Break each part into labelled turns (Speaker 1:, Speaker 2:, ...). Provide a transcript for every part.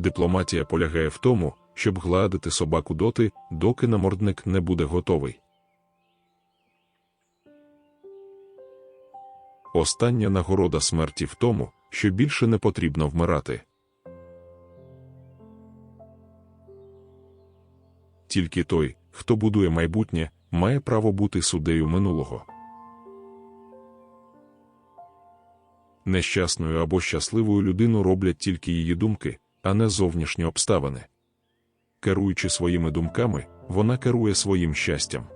Speaker 1: Дипломатія полягає в тому, щоб гладити собаку доти, доки намордник не буде готовий. Остання нагорода смерті в тому, що більше не потрібно вмирати. Тільки той, хто будує майбутнє, має право бути суддею минулого. Нещасною або щасливою людину роблять тільки її думки, а не зовнішні обставини. Керуючи своїми думками, вона керує своїм щастям.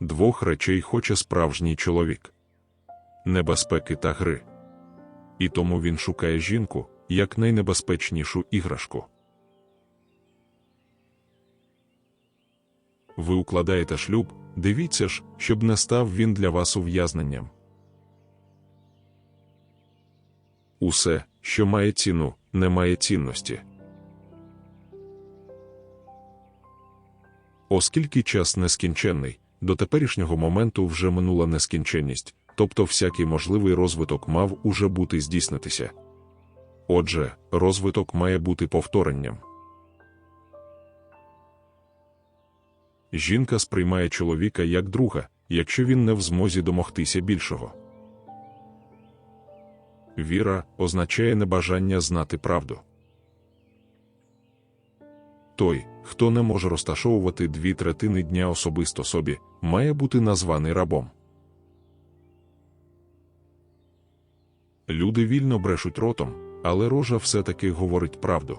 Speaker 1: Двох речей хоче справжній чоловік небезпеки та гри. І тому він шукає жінку як найнебезпечнішу іграшку. Ви укладаєте шлюб, дивіться ж, щоб не став він для вас ув'язненням. Усе, що має ціну, не має цінності. Оскільки час нескінченний, до теперішнього моменту вже минула нескінченність, тобто всякий можливий розвиток мав уже бути здійснитися. Отже, розвиток має бути повторенням. Жінка сприймає чоловіка як друга, якщо він не в змозі домогтися більшого. Віра означає небажання знати правду. Той, хто не може розташовувати дві третини дня особисто собі, має бути названий рабом. Люди вільно брешуть ротом, але рожа все-таки говорить правду.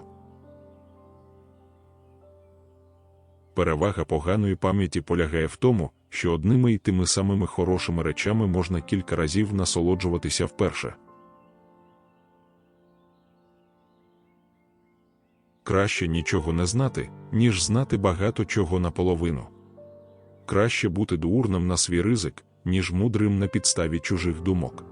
Speaker 1: Перевага поганої пам'яті полягає в тому, що одними й тими самими хорошими речами можна кілька разів насолоджуватися вперше. Краще нічого не знати, ніж знати багато чого наполовину. Краще бути дурним на свій ризик, ніж мудрим на підставі чужих думок.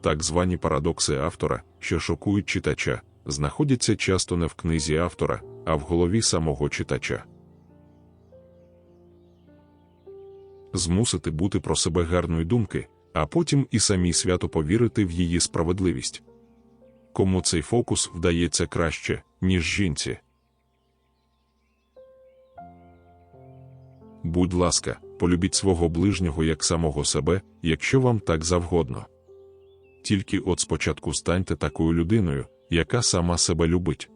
Speaker 1: Так звані парадокси автора, що шокують читача, знаходяться часто не в книзі автора, а в голові самого читача. Змусити бути про себе гарної думки, а потім і самі свято повірити в її справедливість. Кому цей фокус вдається краще, ніж жінці. Будь ласка, полюбіть свого ближнього як самого себе, якщо вам так завгодно. Тільки от спочатку станьте такою людиною, яка сама себе любить.